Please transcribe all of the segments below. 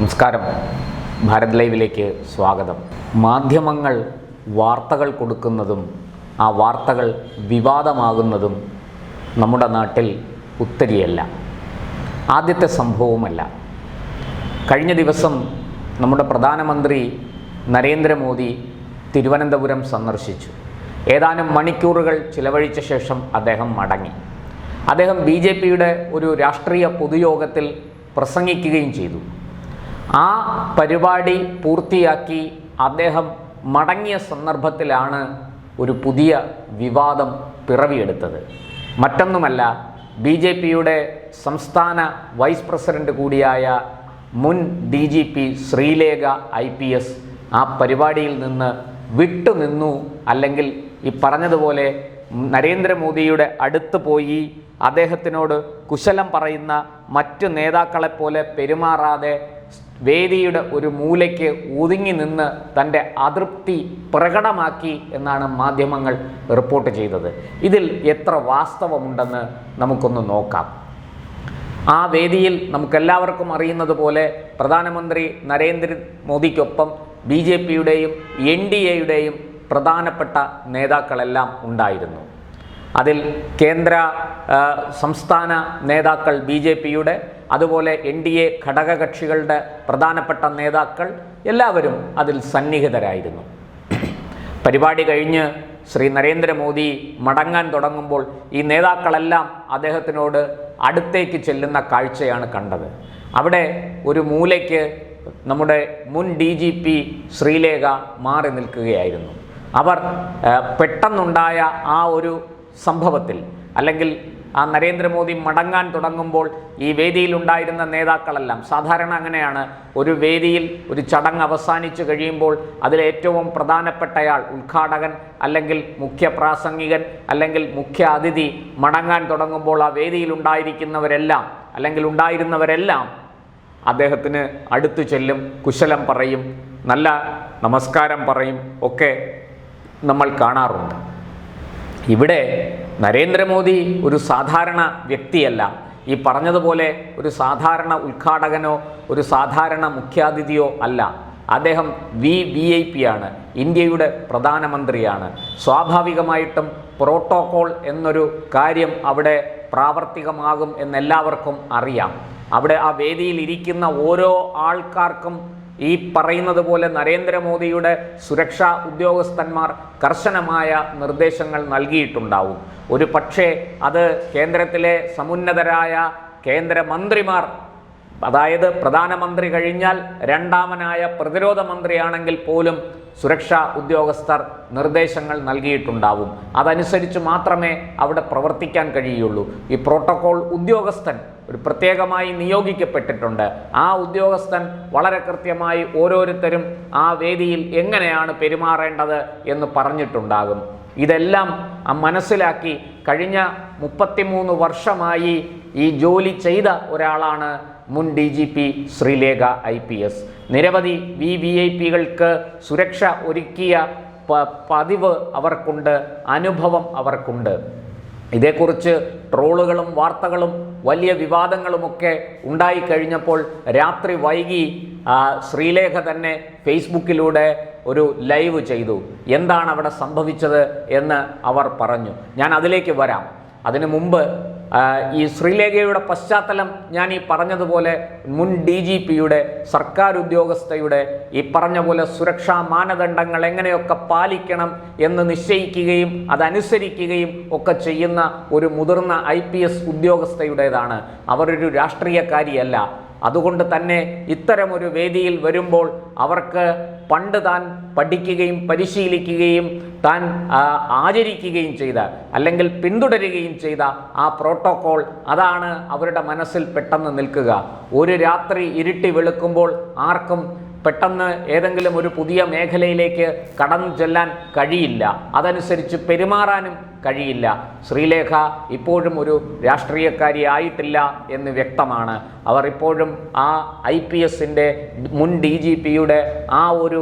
നമസ്കാരം. ഭാരത് ലൈവിലേക്ക് സ്വാഗതം. മാധ്യമങ്ങൾ വാർത്തകൾ കൊടുക്കുന്നതും ആ വാർത്തകൾ വിവാദമാകുന്നതും നമ്മുടെ നാട്ടിൽ ഉത്തരിയല്ല. ആദ്യത്തെ സംഭവവുമല്ല. കഴിഞ്ഞ ദിവസം നമ്മുടെ പ്രധാനമന്ത്രി നരേന്ദ്രമോദി തിരുവനന്തപുരം സന്ദർശിച്ചു. ഏതാനും മണിക്കൂറുകൾ ചിലവഴിച്ച ശേഷം അദ്ദേഹം മടങ്ങി. അദ്ദേഹം ബി ഒരു രാഷ്ട്രീയ പൊതുയോഗത്തിൽ പ്രസംഗിക്കുകയും ചെയ്തു. ആ പരിപാടി പൂർത്തിയാക്കി അദ്ദേഹം മടങ്ങിയ സന്ദർഭത്തിലാണ് ഒരു പുതിയ വിവാദം പിറവിയെടുത്തത്. മറ്റൊന്നുമല്ല ബി ജെ പിയുടെ സംസ്ഥാന വൈസ് പ്രസിഡന്റ് കൂടിയായ മുൻ D G P Sreelekha I P S ആ പരിപാടിയിൽ നിന്ന് വിട്ടുനിന്നു അല്ലെങ്കിൽ ഈ പറഞ്ഞതുപോലെ നരേന്ദ്രമോദിയുടെ അടുത്ത് പോയി അദ്ദേഹത്തിനോട് കുശലം പറയുന്ന മറ്റു നേതാക്കളെപ്പോലെ പെരുമാറാതെ വേദിയുടെ ഒരു മൂലയ്ക്ക് ഒതുങ്ങി നിന്ന് തന്റെ അതൃപ്തി പ്രകടമാക്കി എന്നാണ് മാധ്യമങ്ങൾ റിപ്പോർട്ട് ചെയ്തത്. ഇതിൽ എത്ര വാസ്തവമുണ്ടെന്ന് നമുക്കൊന്ന് നോക്കാം. ആ വേദിയിൽ നമുക്കെല്ലാവർക്കും അറിയുന്നത് പോലെ പ്രധാനമന്ത്രി നരേന്ദ്രമോദിക്കൊപ്പം ബി ജെ പിയുടെയും എൻ ഡി എയുടെയും പ്രധാനപ്പെട്ട നേതാക്കളെല്ലാം ഉണ്ടായിരുന്നു. അതിൽ കേന്ദ്ര സംസ്ഥാന നേതാക്കൾ ബി ജെ പിയുടെ അതുപോലെ എൻ ഡി എ ഘടകകക്ഷികളുടെ പ്രധാനപ്പെട്ട നേതാക്കൾ എല്ലാവരും അതിൽ സന്നിഹിതരായിരുന്നു. പരിപാടി കഴിഞ്ഞ് ശ്രീ നരേന്ദ്രമോദി മടങ്ങാൻ തുടങ്ങുമ്പോൾ ഈ നേതാക്കളെല്ലാം അദ്ദേഹത്തിനോട് അടുത്തേക്ക് ചെല്ലുന്ന കാഴ്ചയാണ് കണ്ടത്. അവിടെ ഒരു മൂലയ്ക്ക് നമ്മുടെ മുൻ ഡി ജി പി ശ്രീലേഖ മാറി നിൽക്കുകയായിരുന്നു. അവർ പെട്ടെന്നുണ്ടായ ആ ഒരു സംഭവത്തിൽ അല്ലെങ്കിൽ ആ നരേന്ദ്രമോദി മടങ്ങാൻ തുടങ്ങുമ്പോൾ ഈ വേദിയിൽ ഉണ്ടായിരുന്ന നേതാക്കളെല്ലാം സാധാരണ അങ്ങനെയാണ് ഒരു വേദിയിൽ ഒരു ചടങ്ങ് അവസാനിച്ചു കഴിയുമ്പോൾ അതിലേറ്റവും പ്രധാനപ്പെട്ടയാൾ ഉദ്ഘാടകൻ അല്ലെങ്കിൽ മുഖ്യ പ്രാസംഗികൻ അല്ലെങ്കിൽ മുഖ്യ അതിഥി മടങ്ങാൻ തുടങ്ങുമ്പോൾ ആ വേദിയിൽ ഉണ്ടായിരിക്കുന്നവരെല്ലാം അല്ലെങ്കിൽ ഉണ്ടായിരുന്നവരെല്ലാം അദ്ദേഹത്തിന് അടുത്തു ചെല്ലും കുശലം പറയും നല്ല നമസ്കാരം പറയും ഒക്കെ നമ്മൾ കാണാറുണ്ട്. ഇവിടെ നരേന്ദ്രമോദി ഒരു സാധാരണ വ്യക്തിയല്ല. ഈ പറഞ്ഞതുപോലെ ഒരു സാധാരണ ഉദ്ഘാടകനോ ഒരു സാധാരണ മുഖ്യാതിഥിയോ അല്ല. അദ്ദേഹം വി വി ഐ പി ആണ് ഇന്ത്യയുടെ പ്രധാനമന്ത്രിയാണ്. സ്വാഭാവികമായിട്ടും പ്രോട്ടോകോൾ എന്നൊരു കാര്യം അവിടെ പ്രാവർത്തികമാകും എന്നെല്ലാവർക്കും അറിയാം. അവിടെ ആ വേദിയിൽ ഇരിക്കുന്ന ഓരോ ആൾക്കാർക്കും ഈ പറയുന്നത് പോലെ നരേന്ദ്രമോദിയുടെ സുരക്ഷാ ഉദ്യോഗസ്ഥന്മാർ കർശനമായ നിർദ്ദേശങ്ങൾ നൽകിയിട്ടുണ്ടാവും. ഒരു പക്ഷേ അത് കേന്ദ്രത്തിലെ സമുന്നതരായ കേന്ദ്രമന്ത്രിമാർ അതായത് പ്രധാനമന്ത്രി കഴിഞ്ഞാൽ രണ്ടാമനായ പ്രതിരോധ മന്ത്രിയാണെങ്കിൽ പോലും സുരക്ഷാ ഉദ്യോഗസ്ഥർ നിർദ്ദേശങ്ങൾ നൽകിയിട്ടുണ്ടാവും. അതനുസരിച്ച് മാത്രമേ അവിടെ പ്രവർത്തിക്കാൻ കഴിയുള്ളൂ. ഈ പ്രോട്ടോകോൾ ഉദ്യോഗസ്ഥൻ ഒരു പ്രത്യേകമായി നിയോഗിക്കപ്പെട്ടിട്ടുണ്ട്. ആ ഉദ്യോഗസ്ഥൻ വളരെ കൃത്യമായി ഓരോരുത്തരും ആ വേദിയിൽ എങ്ങനെയാണ് പെരുമാറേണ്ടത് എന്ന് പറഞ്ഞിട്ടുണ്ടാകും. ഇതെല്ലാം മനസ്സിലാക്കി കഴിഞ്ഞ മുപ്പത്തിമൂന്ന് വർഷമായി ഈ ജോലി ചെയ്ത ഒരാളാണ് മുൻ D G P Sreelekha I P S നിരവധി വി വി ഐ പികൾക്ക് സുരക്ഷ ഒരുക്കിയ പതിവ് അവർക്കുണ്ട് അനുഭവം അവർക്കുണ്ട്. ഇതേക്കുറിച്ച് ട്രോളുകളും വാർത്തകളും വലിയ വിവാദങ്ങളുമൊക്കെ ഉണ്ടായിക്കഴിഞ്ഞപ്പോൾ രാത്രി വൈകി ശ്രീലേഖ തന്നെ ഫേസ്ബുക്കിലൂടെ ഒരു ലൈവ് ചെയ്തു. എന്താണ് അവിടെ സംഭവിച്ചത് എന്ന് അവർ പറഞ്ഞു. ഞാൻ അതിലേക്ക് വരാം. അതിനു മുമ്പ് ഈ ശ്രീലേഖയുടെ പശ്ചാത്തലം ഞാൻ ഈ പറഞ്ഞതുപോലെ മുൻ ഡി ജി പിയുടെ സർക്കാർ ഉദ്യോഗസ്ഥയുടെ ഈ പറഞ്ഞ പോലെ സുരക്ഷാ മാനദണ്ഡങ്ങൾ എങ്ങനെയൊക്കെ പാലിക്കണം എന്ന് നിശ്ചയിക്കുകയും അതനുസരിക്കുകയും ഒക്കെ ചെയ്യുന്ന ഒരു മുതിർന്ന ഐ ഉദ്യോഗസ്ഥയുടേതാണ്. അവരൊരു രാഷ്ട്രീയക്കാരിയല്ല. അതുകൊണ്ട് തന്നെ ഇത്തരമൊരു വേദിയിൽ വരുമ്പോൾ അവർക്ക് പണ്ട് താൻ പഠിക്കുകയും പരിശീലിക്കുകയും താൻ ആചരിക്കുകയും ചെയ്ത അല്ലെങ്കിൽ പിന്തുടരുകയും ചെയ്ത ആ പ്രോട്ടോകോൾ അതാണ് അവരുടെ മനസ്സിൽ പെട്ടെന്ന് നിൽക്കുക. ഒരു രാത്രി ഇരുട്ടി വെളുക്കുമ്പോൾ ആർക്കും പെട്ടെന്ന് ഏതെങ്കിലും ഒരു പുതിയ മേഖലയിലേക്ക് കടന്നു ചെല്ലാൻ കഴിയില്ല. അതനുസരിച്ച് പെരുമാറാനും കഴിയില്ല. ശ്രീലേഖ ഇപ്പോഴും ഒരു രാഷ്ട്രീയക്കാരി ആയിട്ടില്ല എന്ന് വ്യക്തമാണ്. അവർ ഇപ്പോഴും ആ ഐ പി എസിന്റെ മുൻ ഡി ജി പിയുടെ ആ ഒരു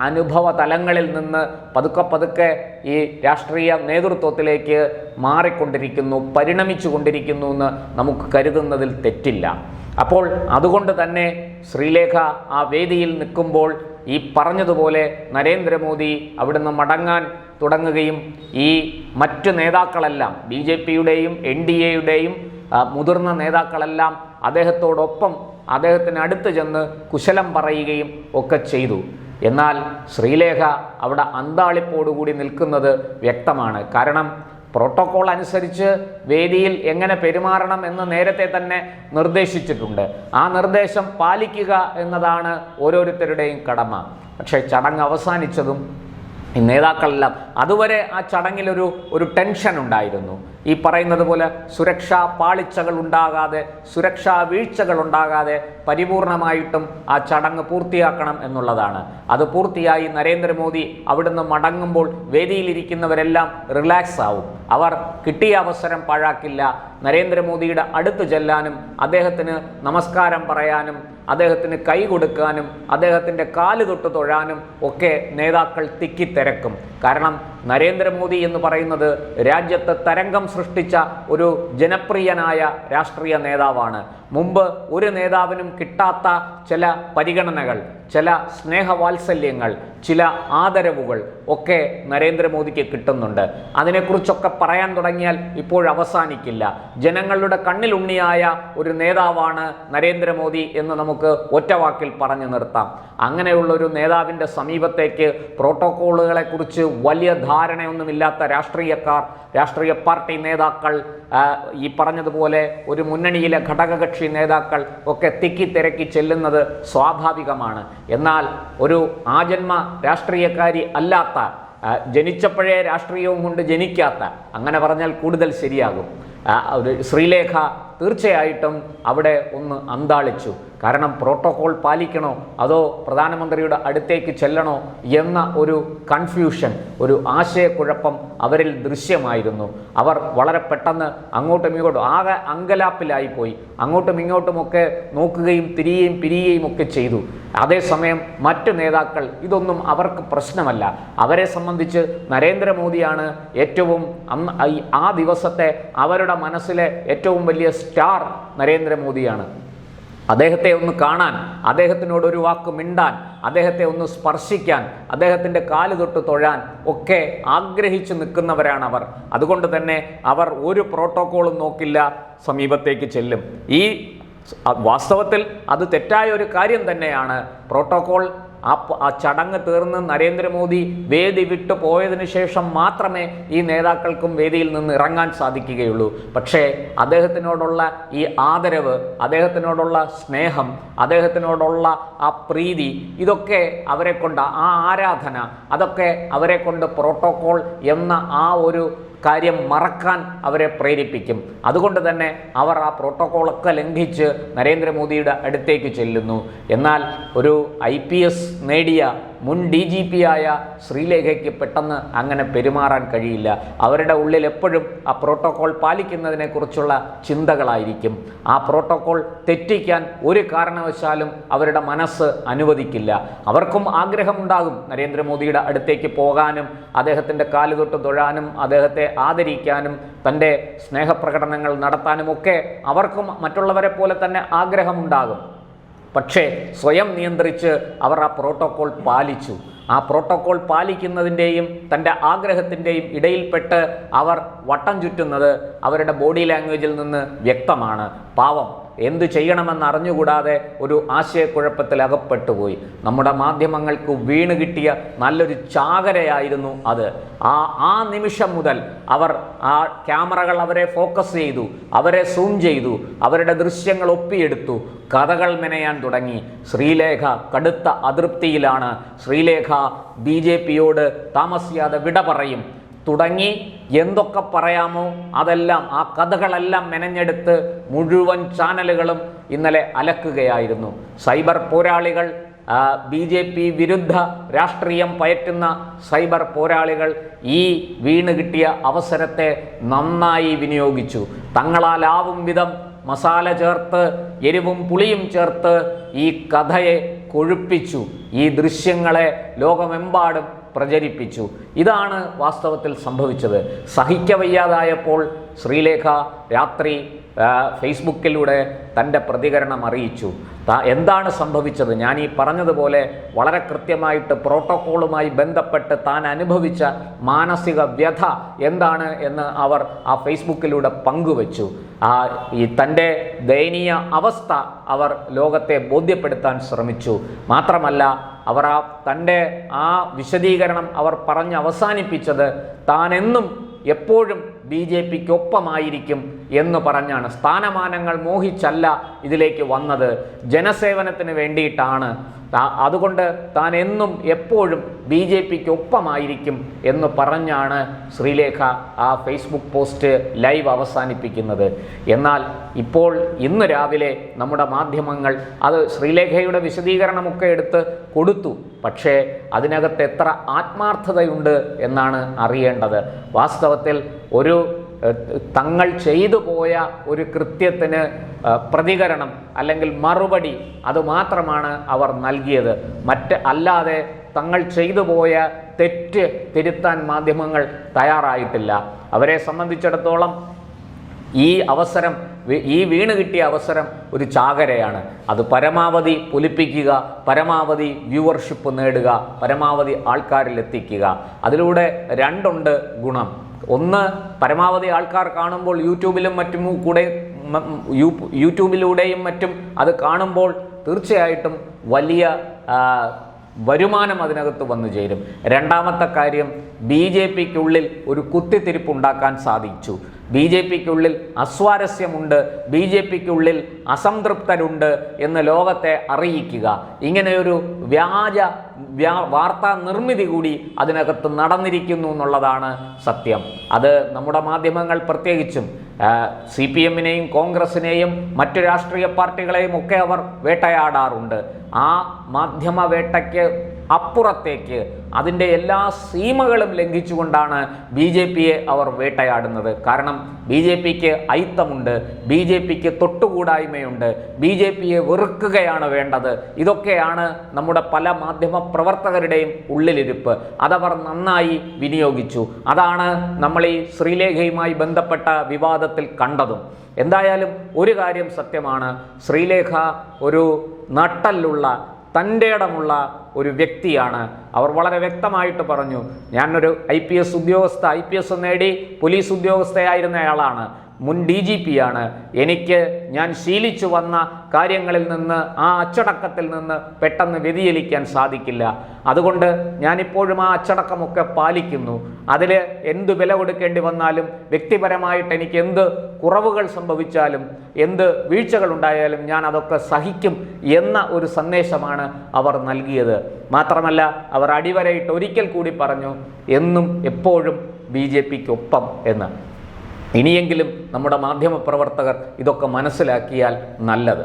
അനുഭവ തലങ്ങളിൽ നിന്ന് പതുക്കെ പതുക്കെ ഈ രാഷ്ട്രീയ നേതൃത്വത്തിലേക്ക് മാറിക്കൊണ്ടിരിക്കുന്നു പരിണമിച്ചു കൊണ്ടിരിക്കുന്നു എന്ന് നമുക്ക് കരുതുന്നതിൽ തെറ്റില്ല. അപ്പോൾ അതുകൊണ്ട് തന്നെ ശ്രീലേഖ ആ വേദിയിൽ നിൽക്കുമ്പോൾ ഈ പറഞ്ഞതുപോലെ നരേന്ദ്രമോദി അവിടുന്ന് മടങ്ങാൻ തുടങ്ങുകയും ഈ മറ്റു നേതാക്കളെല്ലാം ബി ജെ പിയുടെയും എൻ ഡി എയുടെയും മുതിർന്ന നേതാക്കളെല്ലാം അദ്ദേഹത്തോടൊപ്പം അദ്ദേഹത്തിന് അടുത്ത് ചെന്ന് കുശലം പറയുകയും ഒക്കെ ചെയ്തു. എന്നാൽ ശ്രീലേഖ അവിടെ അന്താളിപ്പോടുകൂടി നിൽക്കുന്നത് വ്യക്തമാണ്. കാരണം പ്രോട്ടോകോൾ അനുസരിച്ച് വേദിയിൽ എങ്ങനെ പെരുമാറണം എന്ന് നേരത്തെ തന്നെ നിർദ്ദേശിച്ചിട്ടുണ്ട്. ആ നിർദ്ദേശം പാലിക്കുക എന്നതാണ് ഓരോരുത്തരുടെയും കടമ. പക്ഷേ ചടങ്ങ് അവസാനിച്ചതും നേതാക്കളെല്ലാം. അതുവരെ ആ ചടങ്ങിലൊരു ഒരു ടെൻഷൻ ഉണ്ടായിരുന്നു. ഈ പറയുന്നത് പോലെ സുരക്ഷാ പാളിച്ചകൾ ഉണ്ടാകാതെ സുരക്ഷാ വീഴ്ചകൾ ഉണ്ടാകാതെ പരിപൂർണമായിട്ടും ആ ചടങ്ങ് പൂർത്തിയാക്കണം എന്നുള്ളതാണ്. അത് പൂർത്തിയായി നരേന്ദ്രമോദി അവിടുന്ന് മടങ്ങുമ്പോൾ വേദിയിലിരിക്കുന്നവരെല്ലാം റിലാക്സ് ആവും. അവർ കിട്ടിയ അവസരം പാഴാക്കില്ല. നരേന്ദ്രമോദിയുടെ അടുത്ത് ചെല്ലാനും അദ്ദേഹത്തിന് നമസ്കാരം പറയാനും അദ്ദേഹത്തിന് കൈ കൊടുക്കാനും അദ്ദേഹത്തിന്റെ കാൽ തൊട്ട് തൊഴാനും ഒക്കെ നേതാക്കൾ തിക്കിത്തിരക്കും കാരണം നരേന്ദ്രമോദി എന്ന് പറയുന്നത് രാജ്യത്ത് തരംഗം സൃഷ്ടിച്ച ഒരു ജനപ്രിയനായ രാഷ്ട്രീയ നേതാവാണ്. മുമ്പ് ഒരു നേതാവിനും കിട്ടാത്ത ചില പരിഗണനകൾ ചില സ്നേഹവാത്സല്യങ്ങൾ ചില ആദരവുകൾ ഒക്കെ നരേന്ദ്രമോദിക്ക് കിട്ടുന്നുണ്ട്. അതിനെക്കുറിച്ചൊക്കെ പറയാൻ തുടങ്ങിയാൽ ഇപ്പോൾ അവസാനിക്കില്ല. ജനങ്ങളുടെ കണ്ണിലുണ്ണിയായ ഒരു നേതാവാണ് നരേന്ദ്രമോദി എന്ന് നമുക്ക് ഒറ്റവാക്കിൽ പറഞ്ഞു നിർത്താം. അങ്ങനെയുള്ള ഒരു നേതാവിന്റെ സമീപത്തേക്ക് പ്രോട്ടോക്കോളുകളെക്കുറിച്ച് വലിയ ധാരണയൊന്നുമില്ലാത്ത രാഷ്ട്രീയക്കാർ രാഷ്ട്രീയ പാർട്ടി നേതാക്കൾ ഈ പറഞ്ഞതുപോലെ ഒരു മുന്നണിയിലെ ഘടകകക്ഷി നേതാക്കൾ ഒക്കെ തിക്കി തിരക്കി ചെല്ലുന്നത് സ്വാഭാവികമാണ്. എന്നാൽ ഒരു ആജന്മ രാഷ്ട്രീയക്കാരി അല്ലാത്ത ജനിച്ചപ്പോഴേ രാഷ്ട്രീയവും കൊണ്ട് ജനിക്കാത്ത അങ്ങനെ പറഞ്ഞാൽ കൂടുതൽ ശരിയാകും. ശ്രീലേഖ തീർച്ചയായിട്ടും അവിടെ ഒന്ന് അന്താളിച്ചു. കാരണം പ്രോട്ടോകോൾ പാലിക്കണോ? അതോ പ്രധാനമന്ത്രിയുടെ അടുത്തേക്ക് ചെല്ലണോ? എന്ന ഒരു കൺഫ്യൂഷൻ ഒരു ആശയക്കുഴപ്പം അവരിൽ ദൃശ്യമായിരുന്നു. അവർ വളരെ പെട്ടെന്ന് അങ്ങോട്ടും ഇങ്ങോട്ടും ആകെ അങ്കലാപ്പിലായിപ്പോയി അങ്ങോട്ടും ഇങ്ങോട്ടുമൊക്കെ നോക്കുകയും തിരിയുകയും പിരിയുകയും ഒക്കെ ചെയ്തു. അതേസമയം മറ്റു നേതാക്കൾ ഇതൊന്നും അവർക്ക് പ്രശ്നമല്ല. അവരെ സംബന്ധിച്ച് നരേന്ദ്രമോദിയാണ് ഏറ്റവും ആ ദിവസത്തെ അവരുടെ മനസ്സിലെ ഏറ്റവും വലിയ സ്റ്റാർ നരേന്ദ്രമോദിയാണ്. അദ്ദേഹത്തെ ഒന്ന് കാണാൻ അദ്ദേഹത്തിനോട് ഒരു വാക്ക് മിണ്ടാൻ അദ്ദേഹത്തെ ഒന്ന് സ്പർശിക്കാൻ അദ്ദേഹത്തിന്റെ കാൽ തൊട്ട് തൊഴാൻ ഒക്കെ ആഗ്രഹിച്ചു നിൽക്കുന്നവരാണ് അവർ. അതുകൊണ്ട് തന്നെ അവർ ഒരു പ്രോട്ടോക്കോളും നോക്കില്ല സമീപത്തേക്ക് ചെല്ലും. ഈ വാസ്തവത്തിൽ അത് തെറ്റായ ഒരു കാര്യം തന്നെയാണ്. പ്രോട്ടോകോൾ ആ ആ ചടങ്ങ് തീർന്ന് നരേന്ദ്രമോദി വേദി വിട്ടു പോയതിനു ശേഷം മാത്രമേ ഈ നേതാക്കൾക്കും വേദിയിൽ നിന്ന് ഇറങ്ങാൻ സാധിക്കുകയുള്ളൂ. പക്ഷേ അദ്ദേഹത്തിനോടുള്ള ഈ ആദരവ് അദ്ദേഹത്തിനോടുള്ള സ്നേഹം അദ്ദേഹത്തിനോടുള്ള ആ പ്രീതി ഇതൊക്കെ അവരെ കൊണ്ട് ആ ആരാധന അതൊക്കെ അവരെ കൊണ്ട് പ്രോട്ടോകോൾ എന്ന ആ ഒരു കാര്യം മറക്കാൻ അവരെ പ്രേരിപ്പിക്കും. അതുകൊണ്ട് തന്നെ അവർ ആ പ്രോട്ടോകോളൊക്കെ ലംഘിച്ച് നരേന്ദ്രമോദിയുടെ അടുത്തേക്ക് ചെല്ലുന്നു. എന്നാൽ ഒരു ഐ നേടിയ മുൻ ഡി ജി പി ആയ ശ്രീലേഖയ്ക്ക് പെട്ടെന്ന് അങ്ങനെ പെരുമാറാൻ കഴിയില്ല. അവരുടെ ഉള്ളിൽ എപ്പോഴും ആ പ്രോട്ടോകോൾ പാലിക്കുന്നതിനെക്കുറിച്ചുള്ള ചിന്തകളായിരിക്കും. ആ പ്രോട്ടോകോൾ തെറ്റിക്കാൻ ഒരു കാരണവശാലും അവരുടെ മനസ്സ് അനുവദിക്കില്ല. അവർക്കും ആഗ്രഹമുണ്ടാകും നരേന്ദ്രമോദിയുടെ അടുത്തേക്ക് പോകാനും അദ്ദേഹത്തിന്റെ കാൽ തൊട്ട് തൊഴാനും അദ്ദേഹത്തെ ആദരിക്കാനും തന്റെ സ്നേഹപ്രകടനങ്ങൾ നടത്താനും ഒക്കെ അവർക്കും മറ്റുള്ളവരെ പോലെ തന്നെ ആഗ്രഹമുണ്ടാകും. പക്ഷേ സ്വയം നിയന്ത്രിച്ച് അവർ ആ പ്രോട്ടോക്കോൾ പാലിച്ചു. ആ പ്രോട്ടോകോൾ പാലിക്കുന്നതിന്റെയും തന്റെ ആഗ്രഹത്തിന്റെയും ഇടയിൽപ്പെട്ട് അവർ വട്ടം ചുറ്റുന്നത് അവരുടെ ബോഡി ലാംഗ്വേജിൽ നിന്ന് വ്യക്തമാണ്. പാവം. എന്തു ചെയ്യണമെന്ന് അറിഞ്ഞുകൂടാതെ ഒരു ആശയക്കുഴപ്പത്തിൽ അകപ്പെട്ടുപോയി. നമ്മുടെ മാധ്യമങ്ങൾക്ക് വീണ് കിട്ടിയ നല്ലൊരു ചാകരയായിരുന്നു അത്. ആ ആ നിമിഷം മുതൽ അവർ ആ ക്യാമറകൾ അവരെ ഫോക്കസ് ചെയ്തു അവരെ സൂം ചെയ്തു അവരുടെ ദൃശ്യങ്ങൾ ഒപ്പിയെടുത്തു കഥകൾ മെനയാൻ തുടങ്ങി. ശ്രീലേഖ കടുത്ത അതൃപ്തിയിലാണ്. ശ്രീലേഖ ബി ജെ പിയോട് താമസിയാതെ വിട പറയും. തുടങ്ങി എന്തൊക്കെ പറയാമോ അതെല്ലാം ആ കഥകളെല്ലാം മെനഞ്ഞെടുത്ത് മുഴുവൻ ചാനലുകളും ഇന്നലെ അലക്കുകയായിരുന്നു. സൈബർ പോരാളികൾ ബി ജെ പി വിരുദ്ധ രാഷ്ട്രീയം പയറ്റുന്ന സൈബർ പോരാളികൾ ഈ വീണ് കിട്ടിയ അവസരത്തെ നന്നായി വിനിയോഗിച്ചു. തങ്ങളാലാവും വിധം മസാല ചേർത്ത് എരിവും പുളിയും ചേർത്ത് ഈ കഥയെ കൊഴുപ്പിച്ചു. ഈ ദൃശ്യങ്ങളെ ലോകമെമ്പാടും പ്രചരിപ്പിച്ചു. ഇതാണ് വാസ്തവത്തിൽ സംഭവിച്ചത്. സഹിക്കവയ്യാതായപ്പോൾ ശ്രീലേഖ രാത്രി ഫേസ്ബുക്കിലൂടെ തന്റെ പ്രതികരണം അറിയിച്ചു. എന്താണ് സംഭവിച്ചത്? ഞാൻ ഈ പറഞ്ഞതുപോലെ വളരെ കൃത്യമായിട്ട് പ്രോട്ടോക്കോളുമായി ബന്ധപ്പെട്ട് താൻ അനുഭവിച്ച മാനസിക വ്യഥ എന്താണ് എന്ന് അവർ ആ ഫേസ്ബുക്കിലൂടെ പങ്കുവച്ചു. ആ ഈ തന്റെ ദയനീയ അവസ്ഥ അവർ ലോകത്തെ ബോധ്യപ്പെടുത്താൻ ശ്രമിച്ചു. മാത്രമല്ല അവർ ആ തന്റെ ആ വിശദീകരണം അവർ പറഞ്ഞ് അവസാനിപ്പിച്ചത് താനെന്നും എപ്പോഴും ബി ജെ പിക്ക് ഒപ്പമായിരിക്കും എന്ന് പറഞ്ഞാണ് സ്ഥാനമാനങ്ങൾ മോഹിച്ചല്ല ഇതിലേക്ക് വന്നത്. ജനസേവനത്തിന് വേണ്ടിയിട്ടാണ്. അതുകൊണ്ട് താൻ എന്നും എപ്പോഴും ബി ജെ പിക്ക് ഒപ്പമായിരിക്കും എന്ന് പറഞ്ഞാണ് ശ്രീലേഖ ആ ഫേസ്ബുക്ക് പോസ്റ്റ് ലൈവ് അവസാനിപ്പിക്കുന്നത്. എന്നാൽ ഇപ്പോൾ ഇന്ന് രാവിലെ നമ്മുടെ മാധ്യമങ്ങൾ അത് ശ്രീലേഖയുടെ വിശദീകരണമൊക്കെ എടുത്ത് കൊടുത്തു. പക്ഷേ അതിനകത്ത് എത്ര ആത്മാർത്ഥതയുണ്ട് എന്നാണ് അറിയേണ്ടത്. വാസ്തവത്തിൽ ഒരു തങ്ങൾ ചെയ്തു പോയ ഒരു കൃത്യത്തിന് പ്രതികരണം അല്ലെങ്കിൽ മറുപടി അതുമാത്രമാണ് അവർ നൽകിയത്. മറ്റ് അല്ലാതെ തങ്ങൾ ചെയ്തു പോയ തെറ്റ് തിരുത്താൻ മാധ്യമങ്ങൾ തയ്യാറായിട്ടില്ല. അവരെ സംബന്ധിച്ചിടത്തോളം ഈ അവസരം ഈ വീണ് കിട്ടിയ അവസരം ഒരു ചാകരയാണ്. അത് പരമാവധി പൊലിപ്പിക്കുക പരമാവധി വ്യൂവർഷിപ്പ് നേടുക പരമാവധി ആൾക്കാരിൽ എത്തിക്കുക. അതിലൂടെ രണ്ടുണ്ട് ഗുണം. ഒന്ന് പരമാവധി ആൾക്കാർ കാണുമ്പോൾ യൂട്യൂബിലും മറ്റും കൂടെ യൂട്യൂബിലൂടെയും മറ്റും അത് കാണുമ്പോൾ തീർച്ചയായിട്ടും വലിയ വരുമാനം അതിനകത്ത് വന്നു ചേരും. രണ്ടാമത്തെ കാര്യം ബി ജെ പിക്കുള്ളിൽ ഒരു കുത്തിത്തിരിപ്പ് ഉണ്ടാക്കാൻ സാധിച്ചു. ബി ജെ പിക്കുള്ളിൽ അസ്വാരസ്യമുണ്ട് ബി ജെ പിക്കുള്ളിൽ അസംതൃപ്തരുണ്ട് എന്ന് ലോകത്തെ അറിയിക്കുക. ഇങ്ങനെയൊരു വ്യാജ വ്യാ വാർത്താ നിർമ്മിതി കൂടി അതിനകത്ത് നടന്നിരിക്കുന്നു എന്നുള്ളതാണ് സത്യം. അത് നമ്മുടെ മാധ്യമങ്ങൾ പ്രത്യേകിച്ചും സി പി എമ്മിനെയും കോൺഗ്രസിനെയും മറ്റു രാഷ്ട്രീയ പാർട്ടികളെയും ഒക്കെ അവർ വേട്ടയാടാറുണ്ട്. ആ മാധ്യമ വേട്ടയ്ക്ക് അപ്പുറത്തേക്ക് അതിന്റെ എല്ലാ സീമകളും ലംഘിച്ചുകൊണ്ടാണ് ബി ജെ പിയെ അവർ വേട്ടയാടുന്നത്. കാരണം ബി ജെ പിക്ക് ഐത്തമുണ്ട് ബി ജെ പിക്ക് തൊട്ടുകൂടായ്മയുണ്ട് ബി ജെ പിയെ വെറുക്കുകയാണ് വേണ്ടത്. ഇതൊക്കെയാണ് നമ്മുടെ പല മാധ്യമ പ്രവർത്തകരുടെയും ഉള്ളിലിരിപ്പ്. അതവർ നന്നായി വിനിയോഗിച്ചു. അതാണ് നമ്മൾ ഈ ശ്രീലേഖയുമായി ബന്ധപ്പെട്ട വിവാദത്തിൽ കണ്ടതും. എന്തായാലും ഒരു കാര്യം സത്യമാണ് ശ്രീലേഖ ഒരു നട്ടലുള്ള തന്റെ ഇടമുള്ള ഒരു വ്യക്തിയാണ്. അവർ വളരെ വ്യക്തമായിട്ട് പറഞ്ഞു ഞാനൊരു ഐ പി എസ് ഉദ്യോഗസ്ഥ ഐ പി എസ് നേടി പോലീസ് ഉദ്യോഗസ്ഥയായിരുന്നയാളാണ്. മുൻ ഡി ജി പി ആണ്. എനിക്ക് ഞാൻ ശീലിച്ചു വന്ന കാര്യങ്ങളിൽ നിന്ന് ആ അച്ചടക്കത്തിൽ നിന്ന് പെട്ടെന്ന് വ്യതിചലിക്കാൻ സാധിക്കില്ല. അതുകൊണ്ട് ഞാനിപ്പോഴും ആ അച്ചടക്കമൊക്കെ പാലിക്കുന്നു. അതിൽ എന്ത് വില കൊടുക്കേണ്ടി വന്നാലും വ്യക്തിപരമായിട്ട് എനിക്ക് എന്ത് കുറവുകൾ സംഭവിച്ചാലും എന്ത് വീഴ്ചകൾ ഉണ്ടായാലും ഞാൻ അതൊക്കെ സഹിക്കും എന്ന ഒരു സന്ദേശമാണ് അവർ നൽകിയത്. മാത്രമല്ല അവർ അടിവരയിട്ട് ഒരിക്കൽ കൂടി പറഞ്ഞു എന്നും എപ്പോഴും ബി ജെ പിക്കൊപ്പം എന്ന്. ഇനിയെങ്കിലും നമ്മുടെ മാധ്യമപ്രവർത്തകർ ഇതൊക്കെ മനസ്സിലാക്കിയാൽ നല്ലത്.